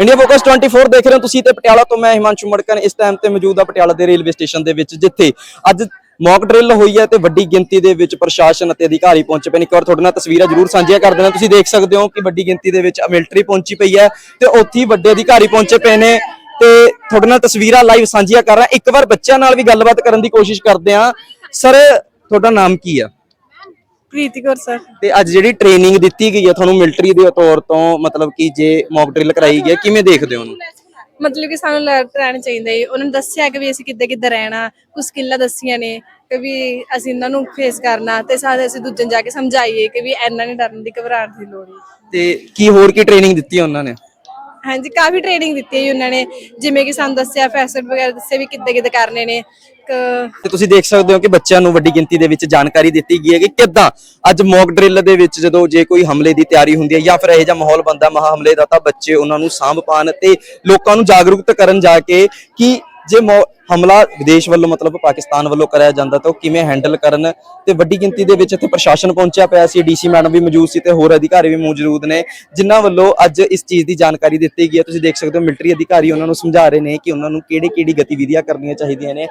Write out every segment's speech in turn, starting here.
India focus 24 ਦੇਖ ਰਹੇ ਹੋ ਤੁਸੀਂ ਤੇ ਪਟਿਆਲਾ ਤੋਂ ਮੈਂ ਹਿਮਾਂਸ਼ੂ ਮੜਕਨ ਇਸ ਟਾਈਮ ਤੇ ਮੌਜੂਦ ਆ ਪਟਿਆਲਾ ਦੇ ਰੇਲਵੇ ਸਟੇਸ਼ਨ ਦੇ ਵਿੱਚ, ਜਿੱਥੇ ਅੱਜ ਮੌਕ ਡਰਿੱਲ ਹੋਈ ਹੈ ਤੇ ਵੱਡੀ ਗਿਣਤੀ ਦੇ ਵਿੱਚ ਪ੍ਰਸ਼ਾਸਨ ਅਤੇ ਅਧਿਕਾਰੀ ਪਹੁੰਚੇ ਪਏ ਨੇ। ਇੱਕ ਵਾਰ ਤੁਹਾਡੇ ਨਾਲ ਤਸਵੀਰਾਂ ਜ਼ਰੂਰ ਸਾਂਝੀਆਂ ਕਰ ਦੇਣਾ। ਤੁਸੀਂ ਦੇਖ ਸਕਦੇ ਹੋ ਕਿ ਵੱਡੀ ਗਿਣਤੀ ਦੇ ਵਿੱਚ ਮਿਲਟਰੀ ਪਹੁੰਚੀ ਪਈ ਹੈ ਤੇ ਉੱਥੇ ਵੱਡੇ ਅਧਿਕਾਰੀ ਪਹੁੰਚੇ ਪਏ ਨੇ ਤੇ ਤੁਹਾਡੇ ਨਾਲ ਤਸਵੀਰਾਂ ਲਾਈਵ ਸਾਂਝੀਆਂ ਕਰ ਰਹਾ। ਇੱਕ ਵਾਰ ਬੱਚਿਆਂ ਨਾਲ ਵੀ ਗੱਲਬਾਤ ਕਰਨ ਦੀ ਕੋਸ਼ਿਸ਼ ਕਰਦੇ ਹਾਂ। ਸਰ ਤੁਹਾਡਾ ਨਾਮ ਕੀ ਆ ਪ੍ਰੀਤੀ ਕੌਰ ਸਰ। ਤੇ ਅੱਜ ਜਿਹੜੀ ਟ੍ਰੇਨਿੰਗ ਦਿੱਤੀ ਗਈ ਹੈ ਤੁਹਾਨੂੰ ਮਿਲਟਰੀ ਦੇ ਤੌਰ ਤੋਂ ਮਤਲਬ ਕਿ ਜੇ ਮੌਕ ਡਰਿੱਲ ਕਰਾਈ ਗਈ ਹੈ ਕਿਵੇਂ ਦੇਖਦੇ ਹੋ ਉਹਨੂੰ? ਮਤਲਬ ਕਿ ਸਾਨੂੰ ਰਹਿਣਾ ਚਾਹੀਦਾ ਹੈ ਉਹਨਾਂ ਨੇ ਦੱਸਿਆ ਕਿ ਵੀ ਅਸੀਂ ਕਿੱਦਾਂ ਕਿੱਦਾਂ ਰਹਿਣਾ ਕੁਝ ਸਕਿੱਲਾਂ ਦੱਸੀਆਂ ਨੇ ਕਿ ਵੀ ਅਸੀਂ ਇਹਨਾਂ ਨੂੰ ਫੇਸ ਕਰਨਾ ਤੇ ਸਾਰੇ ਅਸੀਂ ਦੂਜੇ ਨੂੰ ਜਾ ਕੇ ਸਮਝਾਈਏ ਕਿ ਵੀ ਇੰਨਾ ਨਹੀਂ ਡਰਨ ਦੀ ਘਬਰਾਹਟ ਦੀ ਲੋੜ ਹੈ ਤੇ ਕੀ ਹੋਰ ਕੀ ਟ੍ਰੇਨਿੰਗ ਦਿੱਤੀ ਹੈ ਉਹਨਾਂ ਨੇ? ਹਾਂਜੀ ਕਾਫੀ ਟ੍ਰੇਨਿੰਗ ਦਿੱਤੀ ਹੈ ਜੀ ਉਹਨਾਂ ਨੇ। ਜਿਵੇਂ ਕਿ ਸਾਨੂੰ ਦੱਸਿਆ ਫੈਸਟ ਵਗੈਰਾ ਦੱਸੇ ਵੀ ਕਿੱਦਾਂ ਕਿੱਦਾਂ ਕਰਨੇ ਨੇ। ਕ- ਤੇ ਤੁਸੀਂ ਦੇਖ ਸਕਦੇ ਹੋ ਕਿ ਬੱਚਿਆਂ ਨੂੰ ਵੱਡੀ ਗਿਣਤੀ ਦੇ ਵਿੱਚ ਜਾਣਕਾਰੀ ਦਿੱਤੀ ਗਈ ਹੈ ਕਿ ਕਿੱਦਾਂ ਅੱਜ ਮੌਕ ਡਰਿੱਲ ਦੇ ਵਿੱਚ ਜਦੋਂ ਜੇ ਕੋਈ ਹਮਲੇ ਦੀ ਤਿਆਰੀ ਹੁੰਦੀ ਹੈ ਜਾਂ ਫਿਰ ਇਹੋ ਜਿਹਾ ਮਾਹੌਲ ਬਣਦਾ ਮਹਾ ਹਮਲੇ ਦਾ ਤਾਂ ਬੱਚੇ ਉਹਨਾਂ ਨੂੰ ਸਾਂਭ ਪਾਣ ਤੇ ਲੋਕਾਂ ਨੂੰ ਜਾਗਰੂਕਤ ਕਰਨ ਜਾ ਕੇ ਕਿ ਜੇ ਮੌ- ਹਮਲਾ ਵਿਦੇਸ਼ ਵੱਲੋਂ ਮਤਲਬ ਪਾਕਿਸਤਾਨ ਵੱਲੋਂ ਕਰਿਆ ਜਾਂਦਾ ਤਾਂ ਉਹ ਕਿਵੇਂ ਹੈਂਡਲ ਕਰਨ ਤੇ ਵੱਡੀ ਗਿਣਤੀ ਦੇ ਵਿੱਚ ਇੱਥੇ ਪ੍ਰਸ਼ਾਸਨ ਪਹੁੰਚਿਆ ਪਿਆ ਸੀ, ਡੀਸੀ ਮੈਡਮ ਵੀ ਮੌਜੂਦ ਸੀ ਤੇ ਹੋਰ ਅਧਿਕਾਰੀ ਵੀ ਮੌਜੂਦ ਨੇ, ਜਿਨ੍ਹਾਂ ਵੱਲੋਂ ਅੱਜ ਇਸ ਚੀਜ਼ ਦੀ ਜਾਣਕਾਰੀ ਦਿੱਤੀ ਗਈ ਹੈ। ਤੁਸੀਂ ਦੇਖ ਸਕਦੇ ਹੋ ਮਿਲਟਰੀ ਅਧਿਕਾਰੀ ਉਹਨਾਂ ਨੂੰ ਸਮਝਾ ਰਹੇ ਨੇ ਕਿ ਉਹਨਾਂ ਨੂੰ ਕਿਹੜੀ ਕਿਹੜੀ ਗਤੀਵਿਧੀਆਂ ਕਰਨੀਆਂ ਚਾਹੀਦੀਆਂ ਨੇ,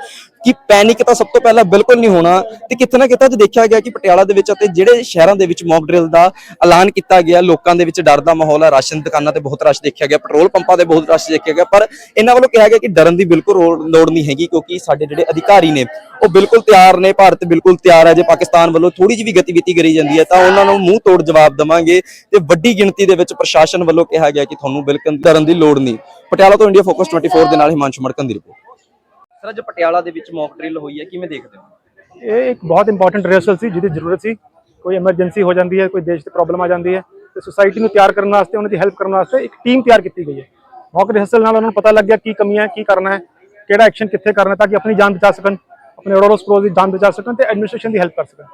ਕਿ ਪੈਨਿਕ ਤਾਂ ਸਭ ਤੋਂ ਪਹਿਲਾਂ ਬਿਲਕੁਲ ਨਹੀਂ ਹੋਣਾ ਤੇ ਕਿਤੇ ਨਾ ਕਿਤੇ ਅੱਜ ਦੇਖਿਆ ਗਿਆ ਕਿ ਪਟਿਆਲਾ ਦੇ ਵਿੱਚ ਅਤੇ ਜਿਹੜੇ ਸ਼ਹਿਰਾਂ ਦੇ ਵਿੱਚ ਮੌਕ ਡਰਿਲ ਦਾ ਐਲਾਨ ਕੀਤਾ ਗਿਆ, ਲੋਕਾਂ ਦੇ ਵਿੱਚ ਡਰ ਦਾ ਮਾਹੌਲ ਹੈ, ਰਾਸ਼ਨ ਦੁਕਾਨਾਂ ਤੇ ਬਹੁਤ ਰਸ਼ ਦੇਖਿਆ ਗਿਆ, ਪੈਟਰੋਲ ਪੰਪਾਂ ਤੇ ਬਹੁਤ ਰਸ਼ ਦੇਖਿਆ ਗਿਆ, ਪਰ ਇਹਨਾਂ ਵੱਲੋਂ ਕਿਹਾ ਗਿਆ ਕਿ ਡਰਨ ਦੀ ਬਿਲਕੁਲ ਲੋੜ ਨਹੀਂ ਹੈਗੀ ਕਿਉਂਕਿ ਸਾਡੇ ਜਿਹੜੇ ਅਧਿਕਾਰੀ ਨੇ ਉਹ ਬਿਲਕੁਲ ਤਿਆਰ ਨੇ ਭਾਰਤ ਬਿਲਕੁਲ ਤਿਆਰ ਹੈ। ਜੇ ਪਾਕਿਸਤਾਨ ਵੱਲੋਂ ਥੋੜੀ ਜਿਹੀ ਵੀ ਗਤੀਵਿਧੀ ਕਰੀ ਜਾਂਦੀ ਹੈ ਤਾਂ ਉਹਨਾਂ ਨੂੰ ਮੂੰਹ ਤੋੜ ਜਵਾਬ ਦੇਵਾਂਗੇ ਤੇ ਵੱਡੀ ਗਿਣਤੀ ਦੇ ਵਿੱਚ ਪ੍ਰਸ਼ਾਸਨ ਵੱਲੋਂ ਕਿਹਾ ਗਿਆ ਕਿ ਤੁਹਾਨੂੰ ਬਿਲਕੁਲ ਡਰਨ ਦੀ ਲੋੜ ਨਹੀਂ। ਪਟਿਆਲਾ ਤੋਂ ਇੰਡੀਆ ਫੋਕਸ 24 ਦੇ ਨਾਲ ਹਿਮਾਂਸ਼ੂ ਮੜਕਨ ਦੀ ਰਿਪੋਰਟ ਸਰ ਅੱਜ ਪਟਿਆਲਾ ਦੇ ਵਿੱਚ ਮੌਕ ਡਰਿਲ ਹੋਈ ਹੈ ਕਿਵੇਂ ਦੇਖਦੇ ਹੋ? ਇਹ ਇੱਕ ਬਹੁਤ ਇੰਪੋਰਟੈਂਟ ਰਿਹਰਸਲ ਸੀ ਜਿਹਦੀ ਜ਼ਰੂਰਤ ਸੀ। ਕੋਈ ਐਮਰਜੈਂਸੀ ਹੋ ਜਾਂਦੀ ਹੈ ਕੋਈ ਦੇਸ਼ ਤੇ ਪ੍ਰੋਬਲਮ ਆ ਜਾਂਦੀ ਹੈ। ਤੇ ਸੁਸਾਇਟੀ ਨੂੰ ਤਿਆਰ ਕਰਨ ਵਾਸਤੇ ਉਹਨਾਂ ਦੀ ਹੈਲਪ ਕਰਨ ਵਾਸਤੇ ਇੱਕ ਟੀਮ ਤਿਆਰ ਕੀਤੀ ਗਈ ਹੈ। ਮੌਕ ਰਿਹਰਸਲ ਨਾਲ ਉਹਨਾਂ ਨੂੰ ਪਤਾ ਲੱਗ ਗਿਆ ਕੀ ਕਮੀਆਂ ਹੈ, ਕੀ ਕਰਨਾ ਹੈ। ਕਿਹੜਾ ਐਕਸ਼ਨ ਕਿੱਥੇ ਕਰਨਾ ਤਾਂ ਕਿ ਆਪਣੀ ਜਾਨ ਬਚਾ ਸਕਣ ਆਪਣੇ ਓਡੋਰੋਸ ਪ੍ਰੋ ਦੀ ਜਾਨ ਬਚਾ ਸਕਣ ਤੇ ਐਡਮਿਨਿਸਟ੍ਰੇਸ਼ਨ ਦੀ ਹੈਲਪ ਕਰ ਸਕਣ।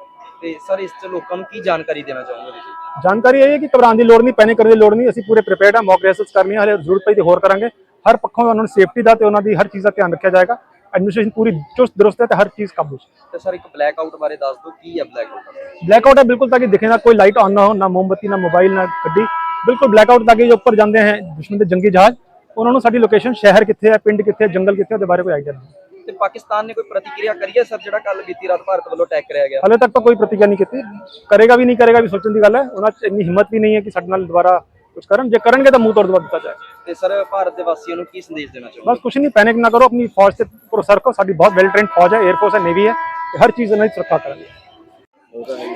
ਤੇ ਸਰ ਇਸ ਤੇ ਲੋਕਾਂ ਨੂੰ ਕੀ ਜਾਣਕਾਰੀ ਦੇਣਾ ਚਾਹੁੰਦੇ ਤੁਸੀਂ? ਜਾਣਕਾਰੀ ਇਹ ਹੈ ਕਿ ਘਬਰਾਉਣ ਦੀ ਲੋੜ ਨਹੀਂ ਪੈਨਿਕ ਕਰਨ ਦੀ ਲੋੜ ਨਹੀਂ ਅਸੀਂ ਪੂਰੇ ਪ੍ਰੀਪੇਅਰਡ ਹਾਂ ਮੌਕ ਰੈਸਲਸ ਕਰਨੀਆਂ ਹਲੇ ਜ਼ਰੂਰਤ ਪਈ ਤੇ ਹੋਰ ਕਰਾਂਗੇ। ਹਰ ਪੱਖੋਂ ਉਹਨਾਂ ਨੂੰ ਸੇਫਟੀ ਦਾ ਤੇ ਉਹਨਾਂ ਦੀ ਹਰ ਚੀਜ਼ ਦਾ ਧਿਆਨ ਰੱਖਿਆ ਜਾਏਗਾ। ਐਡਮਿਨਿਸਟ੍ਰੇਸ਼ਨ ਪੂਰੀ ਚੁਸਤ ਦਰੁਸਤ ਹੈ ਤੇ ਹਰ ਚੀਜ਼ ਕਾਬੂ ਹੈ। ਤੇ ਸਰ ਇੱਕ ਬਲੈਕ ਆਊਟ ਬਾਰੇ ਦੱਸ ਦਿਓ ਕੀ ਹੈ ਬਲੈਕ ਆਊਟ ਬਲੈਕ ਆਊਟ ਹੈ ਬਿਲਕੁਲ ਤਾਂ ਕਿ ਦਿਖੇ ਨਾ ਕੋਈ ਲਾਈਟ ਆਨ ਨਾ ਹੋ ਨਾ ਮੋਮਬਤੀ ਨਾ ਮੋਬਾਈਲ ਨਾ ਗੱਡੀ। ਬਿਲਕੁਲ ਬਲੈਕ ਆਊਟ ਤਾਂ ਕਿ ਜੋ ਉੱਪਰ ਜਾਂਦੇ ਹਨ ਦੁਸ਼ਮਣ ਦੇ ਜੰਗੀ ਜਹਾਜ਼। ਉਹਨਾਂ ਨੂੰ ਸਾਡੀ ਲੋਕੇਸ਼ਨ ਸ਼ਹਿਰ ਕਿੱਥੇ ਹੈ ਪਿੰਡ ਕਿੱਥੇ ਹੈ ਜੰਗਲ ਕਿੱਥੇ ਹੈ ਉਹਦੇ ਬਾਰੇ ਕੋਈ ਆਈਡੀਆ ਨਹੀਂ। ਤੇ ਪਾਕਿਸਤਾਨ ਨੇ ਕੋਈ ਪ੍ਰਤੀਕਿਰਿਆ ਕਰੀ ਹੈ ਸਰ ਜਿਹੜਾ ਕੱਲ ਬੀਤੀ ਰਾਤ ਭਾਰਤ ਵੱਲੋਂ ਅਟੈਕ ਕਰਿਆ ਗਿਆ? ਹਲੇ ਤੱਕ ਤਾਂ ਕੋਈ ਪ੍ਰਤੀਕਿਰਿਆ ਨਹੀਂ ਕੀਤੀ। ਕਰੇਗਾ ਵੀ ਨਹੀਂ ਕਰੇਗਾ ਵੀ ਸੋਚਣ ਦੀ ਗੱਲ ਹੈ। ਉਹਨਾਂ 'ਚ ਇੰਨੀ ਹਿੰਮਤ ਵੀ ਨਹੀਂ ਹੈ ਕਿ ਸਾਡੇ ਨਾਲ ਦੁਬਾਰਾ ਕੁਝ ਕਰਨ। ਜੇ ਕਰਨਗੇ ਤਾਂ ਮੂੰਹ ਤੋੜ ਜਵਾਬ ਦਿੱਤਾ ਜਾਏ ਤੇ ਸਰ ਭਾਰਤ ਦੇ ਵਾਸੀਆਂ ਨੂੰ ਕੀ ਸੰਦੇਸ਼ ਦੇਣਾ ਚਾਹੋਗੇ? ਬਸ ਕੁਝ ਨਹੀਂ ਪੈਨਿਕ ਨਾ ਕਰੋ। ਆਪਣੀ ਫੌਜ ਤੇ ਭਰੋਸਾ ਰੱਖੋ। ਸਾਡੀ ਬਹੁਤ ਵੈਲ ਟ੍ਰੇਨਡ ਫੌਜ ਹੈ 에ਅਰ ਫੋਰਸ ਹੈ ਨੇਵੀ ਹੈ। ਹਰ ਚੀਜ਼ ਇਹਨਾਂ ਦੀ ਸੁਰੱਖਿਆ ਕਰਾਂਗੇ।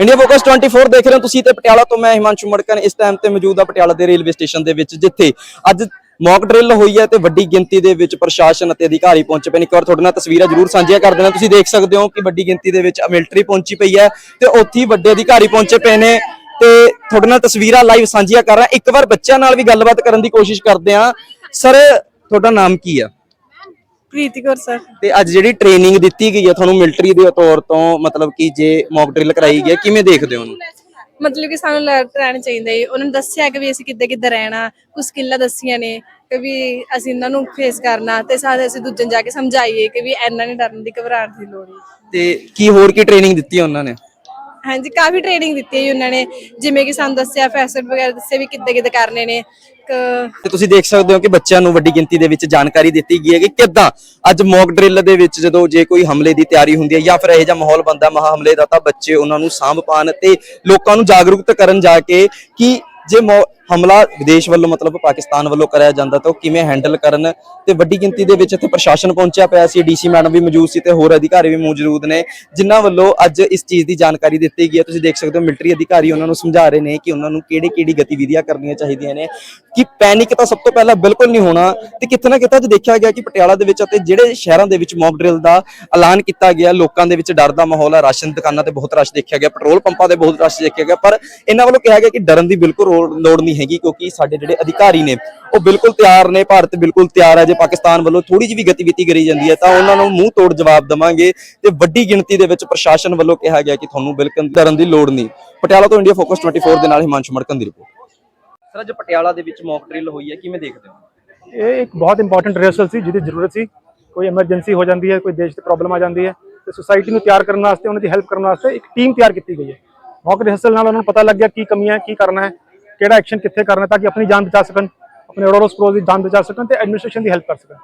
ਇੰਡੀਆ ਫੋਕਸ 24 ਦੇਖ ਰਹੇ ਹੋ ਤੁਸੀਂ ਤੇ ਪਟਿਆਲਾ ਤੋਂ ਮੈਂ ਹਿਮਾਂਸ਼ੂ ਮੜਕਨ ਇਸ ਟਾਈਮ ਤੇ ਮੌਜੂਦ ਆ ਪਟਿਆਲਾ ਦੇ ਰੇਲਵੇ ਸਟੇਸ਼ਨ ਦੇ ਵਿੱਚ ਜਿੱਥੇ ਅੱਜ ਮੌਕ ਡਰਿੱਲ ਹੋਈ ਹੈ ਤੇ ਵੱਡੀ ਗਿਣਤੀ ਦੇ ਵਿੱਚ ਪ੍ਰਸ਼ਾਸਨ ਅਤੇ ਅਧਿਕਾਰੀ ਪਹੁੰਚੇ ਪਏ ਨੇ। ਇੱਕ ਵਾਰ ਤੁਹਾਡੇ ਨਾਲ ਤਸਵੀਰਾਂ ਜ਼ਰੂਰ ਸਾਂਝੀਆਂ ਕਰ ਦੇਣਾ ਤੁਸੀਂ ਦੇਖ ਸਕਦੇ ਹੋ ਕਿ ਵੱਡੀ ਗਿਣਤੀ ਦੇ ਵਿੱਚ ਮਿਲਟਰੀ ਪਹੁੰਚੀ ਪਈ ਹੈ ਤੇ ਉੱਥੇ ਵੱਡੇ ਅਧਿਕਾਰੀ ਪਹੁੰਚੇ ਪਏ ਨੇ। ਤੇ ਤੁਹਾਡੇ ਨਾਲ ਤਸਵੀਰਾਂ ਲਾਈਵ ਸਾਂਝੀਆਂ ਕਰ ਰਹਾ। ਇੱਕ ਵਾਰ ਬੱਚਿਆਂ ਨਾਲ ਵੀ ਗੱਲਬਾਤ ਕਰਨ ਦੀ ਕੋਸ਼ਿਸ਼ ਕਰਦੇ ਹਾਂ। ਸਰ ਤੁਹਾਡਾ ਨਾਮ ਕੀ ਆ ਪ੍ਰੀਤੀ ਕੌਰ ਸਰ। ਤੇ ਅੱਜ ਜਿਹੜੀ ਟ੍ਰੇਨਿੰਗ ਦਿੱਤੀ ਗਈ ਹੈ ਤੁਹਾਨੂੰ ਮਿਲਟਰੀ ਦੇ ਤੌਰ ਤੋਂ ਮਤਲਬ ਕਿ ਜੇ ਮੌਕ ਡਰਿੱਲ ਕਰਾਈ ਗਈ ਹੈ ਕਿਵੇਂ ਦੇਖਦੇ ਹੋ ਉਹਨੂੰ? ਮਤਲਬ ਕਿ ਸਾਨੂੰ ਰਹਿਣਾ ਚਾਹੀਦਾ ਹੈ ਉਹਨਾਂ ਨੇ ਦੱਸਿਆ ਕਿ ਵੀ ਅਸੀਂ ਕਿੱਦਾਂ ਕਿੱਦਾਂ ਰਹਿਣਾ ਕੁਝ ਸਕਿੱਲਾਂ ਦੱਸੀਆਂ ਨੇ ਕਿ ਵੀ ਅਸੀਂ ਇਹਨਾਂ ਨੂੰ ਫੇਸ ਕਰਨਾ ਤੇ ਸਾਰੇ ਅਸੀਂ ਦੂਜੇ ਜਾ ਕੇ ਸਮਝਾਈਏ ਕਿ ਵੀ ਇੰਨਾ ਨਹੀਂ ਡਰਨ ਦੀ ਘਬਰਾਹਟ ਦੀ ਲੋੜ ਹੈ ਤੇ ਕੀ ਹੋਰ ਕੀ ਟ੍ਰੇਨਿੰਗ ਦਿੱਤੀ ਉਹਨਾਂ ਨੇ? ਹਾਂਜੀ ਕਾਫੀ ਟ੍ਰੇਨਿੰਗ ਦਿੱਤੀ ਹੈ ਉਹਨਾਂ ਨੇ। ਜਿਵੇਂ ਕਿ ਸਾਨੂੰ ਦੱਸਿਆ ਫੈਸਟ ਵਗੈਰਾ ਦੱਸੇ ਵੀ ਕਿੱਦਾਂ ਕਿੱਦਾਂ ਕਰਨੇ ਨੇ। ਕ- ਤੇ ਤੁਸੀਂ ਦੇਖ ਸਕਦੇ ਹੋ ਕਿ ਬੱਚਿਆਂ ਨੂੰ ਵੱਡੀ ਗਿਣਤੀ ਦੇ ਵਿੱਚ ਜਾਣਕਾਰੀ ਦਿੱਤੀ ਗਈ ਹੈ ਕਿ ਕਿੱਦਾਂ ਅੱਜ ਮੌਕ ਡਰਿੱਲ ਦੇ ਵਿੱਚ ਜਦੋਂ ਜੇ ਕੋਈ ਹਮਲੇ ਦੀ ਤਿਆਰੀ ਹੁੰਦੀ ਹੈ ਜਾਂ ਫਿਰ ਇਹੋ ਜਿਹਾ ਮਾਹੌਲ ਬਣਦਾ ਮਹਾ ਹਮਲੇ ਦਾ ਤਾਂ ਬੱਚੇ ਉਹਨਾਂ ਨੂੰ ਸਾਂਭ ਪਾਣ ਤੇ ਲੋਕਾਂ ਨੂੰ ਜਾਗਰੂਕਤ ਕਰਨ ਜਾ ਕੇ ਕਿ ਜੇ ਮੌ- ਹਮਲਾ ਵਿਦੇਸ਼ ਵੱਲੋਂ ਮਤਲਬ ਪਾਕਿਸਤਾਨ ਵੱਲੋਂ ਕਰਿਆ ਜਾਂਦਾ ਤਾਂ ਉਹ ਕਿਵੇਂ ਹੈਂਡਲ ਕਰਨ ਤੇ ਵੱਡੀ ਗਿਣਤੀ ਦੇ ਵਿੱਚ ਇੱਥੇ ਪ੍ਰਸ਼ਾਸਨ ਪਹੁੰਚਿਆ ਪਿਆ ਸੀ, ਡੀਸੀ ਮੈਡਮ ਵੀ ਮੌਜੂਦ ਸੀ ਤੇ ਹੋਰ ਅਧਿਕਾਰੀ ਵੀ ਮੌਜੂਦ ਨੇ, ਜਿਨ੍ਹਾਂ ਵੱਲੋਂ ਅੱਜ ਇਸ ਚੀਜ਼ ਦੀ ਜਾਣਕਾਰੀ ਦਿੱਤੀ ਗਈ ਹੈ। ਤੁਸੀਂ ਦੇਖ ਸਕਦੇ ਹੋ ਮਿਲਟਰੀ ਅਧਿਕਾਰੀ ਉਹਨਾਂ ਨੂੰ ਸਮਝਾ ਰਹੇ ਨੇ ਕਿ ਉਹਨਾਂ ਨੂੰ ਕਿਹੜੀ ਕਿਹੜੀ ਗਤੀਵਿਧੀਆਂ ਕਰਨੀਆਂ ਚਾਹੀਦੀਆਂ ਨੇ, ਕਿ ਪੈਨਿਕ ਤਾਂ ਸਭ ਤੋਂ ਪਹਿਲਾਂ ਬਿਲਕੁਲ ਨਹੀਂ ਹੋਣਾ ਤੇ ਕਿਤੇ ਨਾ ਕਿਤੇ ਅੱਜ ਦੇਖਿਆ ਗਿਆ ਕਿ ਪਟਿਆਲਾ ਦੇ ਵਿੱਚ ਅਤੇ ਜਿਹੜੇ ਸ਼ਹਿਰਾਂ ਦੇ ਵਿੱਚ ਮੌਕ ਡਰਿੱਲ ਦਾ ਐਲਾਨ ਕੀਤਾ ਗਿਆ, ਲੋਕਾਂ ਦੇ ਵਿੱਚ ਡਰ ਦਾ ਮਾਹੌਲ ਹੈ, ਰਾਸ਼ਨ ਦੁਕਾਨਾਂ ਤੇ ਬਹੁਤ ਰਸ਼ ਦੇਖਿਆ ਗਿਆ, ਪੈਟਰੋਲ ਪੰਪਾਂ ਤੇ ਬਹੁਤ ਰਸ਼ ਦੇਖਿਆ ਗਿਆ, ਪਰ ਇਹਨਾਂ ਵੱਲੋਂ ਕਿਹਾ ਗਿਆ ਕਿ ਡਰਨ ਦੀ ਬਿਲਕੁਲ ਲੋੜ ਨਹੀਂ ਹੈਗੀ ਕਿਉਂਕਿ ਸਾਡੇ ਜਿਹੜੇ ਅਧਿਕਾਰੀ ਨੇ ਉਹ ਬਿਲਕੁਲ ਤਿਆਰ ਨੇ ਭਾਰਤ ਬਿਲਕੁਲ ਤਿਆਰ ਹੈ। ਜੇ ਪਾਕਿਸਤਾਨ ਵੱਲੋਂ ਥੋੜੀ ਜਿਹੀ ਵੀ ਗਤੀਵਿਧੀ ਕਰੀ ਜਾਂਦੀ ਹੈ ਤਾਂ ਉਹਨਾਂ ਨੂੰ ਮੂੰਹ ਤੋੜ ਜਵਾਬ ਦੇਵਾਂਗੇ ਤੇ ਵੱਡੀ ਗਿਣਤੀ ਦੇ ਵਿੱਚ ਪ੍ਰਸ਼ਾਸਨ ਵੱਲੋਂ ਕਿਹਾ ਗਿਆ ਕਿ ਤੁਹਾਨੂੰ ਬਿਲਕੁਲ ਡਰਨ ਦੀ ਲੋੜ ਨਹੀਂ। ਪਟਿਆਲਾ ਤੋਂ ਇੰਡੀਆ ਫੋਕਸ 24 ਦੇ ਨਾਲ ਹਿਮਾਂਸ਼ੂ ਮੜਕਨ ਦੀ ਰਿਪੋਰਟ ਸਰ ਅੱਜ ਪਟਿਆਲਾ ਦੇ ਵਿੱਚ ਮੌਕ ਡਰਿੱਲ ਹੋਈ ਹੈ ਕਿਵੇਂ ਦੇਖਦੇ ਹੋ? ਇਹ ਇੱਕ ਬਹੁਤ ਇੰਪੋਰਟੈਂਟ ਰਿਹਰਸਲ ਸੀ ਜਿਹਦੀ ਜ਼ਰੂਰਤ ਸੀ। ਕੋਈ ਐਮਰਜੈਂਸੀ ਹੋ ਜਾਂਦੀ ਹੈ ਕੋਈ ਦੇਸ਼ ਤੇ ਪ੍ਰੋਬਲਮ ਆ ਜਾਂਦੀ ਹੈ। ਤੇ ਸੁਸਾਇਟੀ ਨੂੰ ਤਿਆਰ ਕਰਨ ਵਾਸਤੇ ਉਹਨਾਂ ਦੀ ਹੈਲਪ ਕਰਨ ਵਾਸਤੇ ਇੱਕ ਟੀਮ ਤਿਆਰ ਕੀਤੀ ਗਈ ਹੈ। ਮੌਕ ਰਿਹਰਸਲ ਨਾਲ ਉਹਨਾਂ ਨੂੰ ਪਤਾ ਲੱਗ ਗਿਆ ਕੀ ਕਮੀਆਂ ਹੈ, ਕੀ ਕਰਨਾ ਹੈ। ਕਿਹੜਾ ਐਕਸ਼ਨ ਕਿੱਥੇ ਕਰਨਾ ਤਾਂ ਕਿ ਆਪਣੀ ਜਾਨ ਬਚਾ ਸਕਣ ਆਪਣੇ ਓਡੋਰੋਸ ਪ੍ਰੋ ਦੀ ਜਾਨ ਬਚਾ ਸਕਣ ਤੇ ਐਡਮਿਨਿਸਟ੍ਰੇਸ਼ਨ ਦੀ ਹੈਲਪ ਕਰ ਸਕਣ।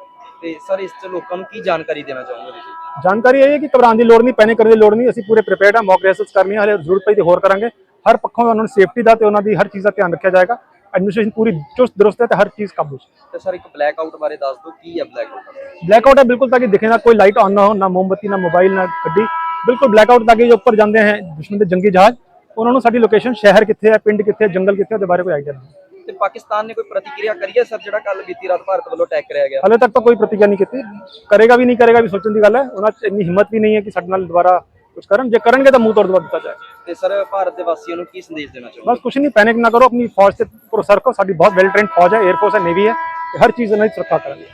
ਤੇ ਸਰ ਇਸ ਤੇ ਲੋਕਾਂ ਨੂੰ ਕੀ ਜਾਣਕਾਰੀ ਦੇਣਾ ਚਾਹੁੰਦੇ ਜਾਣਕਾਰੀ ਇਹ ਹੈ ਕਿ ਘਬਰਾਉਣ ਦੀ ਲੋੜ ਨਹੀਂ ਪੈਨਿਕ ਕਰਨ ਦੀ ਲੋੜ ਨਹੀਂ ਅਸੀਂ ਪੂਰੇ ਪ੍ਰੀਪੇਅਰਡ ਆ ਮੌਕ ਰੈਸਲਸ ਕਰਨੀ ਹਲੇ ਜ਼ਰੂਰਤ ਪਈ ਤੇ ਹੋਰ ਕਰਾਂਗੇ। ਹਰ ਪੱਖੋਂ ਉਹਨਾਂ ਨੂੰ ਸੇਫਟੀ ਦਾ ਤੇ ਉਹਨਾਂ ਦੀ ਹਰ ਚੀਜ਼ ਦਾ ਧਿਆਨ ਰੱਖਿਆ ਜਾਏਗਾ। ਐਡਮਿਨਿਸਟ੍ਰੇਸ਼ਨ ਪੂਰੀ ਚੁਸਤ ਦਰੁਸਤ ਹੈ ਤੇ ਹਰ ਚੀਜ਼ ਕਾਬੂ ਹੈ। ਤੇ ਸਰ ਇੱਕ ਬਲੈਕ ਆਊਟ ਬਾਰੇ ਦੱਸ ਦਿਓ ਕੀ ਹੈ ਬਲੈਕ ਆਊਟ ਬਲੈਕ ਆਊਟ ਹੈ ਬਿਲਕੁਲ ਤਾਂ ਕਿ ਦਿਖੇ ਨਾ ਕੋਈ ਲਾਈਟ ਆਨ ਨਾ ਹੋ ਨਾ ਮੋਮਬਤੀ ਨਾ ਮੋਬਾਈਲ ਨਾ ਗੱਡੀ। ਬਿਲਕੁਲ ਬਲੈਕ ਆਊਟ ਤਾਂ ਕਿ ਜੋ ਉੱਪਰ ਜਾਂਦੇ ਹੈ ਦੁਸ਼ਮਣ ਦੇ ਜੰਗੀ ਜਹਾਜ਼। ਉਹਨਾਂ ਨੂੰ ਸਾਡੀ ਲੋਕੇਸ਼ਨ ਸ਼ਹਿਰ ਕਿੱਥੇ ਹੈ ਪਿੰਡ ਕਿੱਥੇ ਹੈ ਜੰਗਲ ਕਿੱਥੇ ਹੈ ਉਹਦੇ ਬਾਰੇ ਕੋਈ ਆਈਡੀਆ ਨਹੀਂ। ਤੇ ਪਾਕਿਸਤਾਨ ਨੇ ਕੋਈ ਪ੍ਰਤੀਕਿਰਿਆ ਕਰੀ ਹੈ ਸਰ ਜਿਹੜਾ ਕੱਲ ਬੀਤੀ ਰਾਤ ਭਾਰਤ ਵੱਲੋਂ ਅਟੈਕ ਕਰਿਆ ਗਿਆ? ਹਾਲੇ ਤੱਕ ਤਾਂ ਕੋਈ ਪ੍ਰਤੀਕਿਰਿਆ ਨਹੀਂ ਕੀਤੀ। ਕਰੇਗਾ ਵੀ ਨਹੀਂ ਕਰੇਗਾ ਵੀ ਸੋਚਣ ਦੀ ਗੱਲ ਹੈ। ਉਹਨਾਂ 'ਚ ਇੰਨੀ ਹਿੰਮਤ ਵੀ ਨਹੀਂ ਹੈ ਕਿ ਸਾਡੇ ਨਾਲ ਦੁਬਾਰਾ ਕੁਝ ਕਰਨ। ਜੇ ਕਰਨਗੇ ਤਾਂ ਮੂੰਹ ਤੋੜ ਦਵਾ ਦਿੱਤਾ ਜਾਏ ਤੇ ਸਰ ਭਾਰਤ ਦੇ ਵਾਸੀਆਂ ਨੂੰ ਕੀ ਸੰਦੇਸ਼ ਦੇਣਾ ਚਾਹੋਗੇ? ਬਸ ਕੁਝ ਨਹੀਂ ਪੈਨਿਕ ਨਾ ਕਰੋ। ਆਪਣੀ ਫੌਜ ਤੇ ਭਰੋਸਾ ਰੱਖੋ। ਸਾਡੀ ਬਹੁਤ ਵੈਲ ਟ੍ਰੇਨਡ ਫੌਜ ਹੈ 에ਅਰ ਫੋਰਸ ਹੈ ਨੇਵੀ ਹੈ। ਹਰ ਚੀਜ਼ ਦੀ ਸੁਰੱਖਿਆ ਕਰਾਂਗੇ।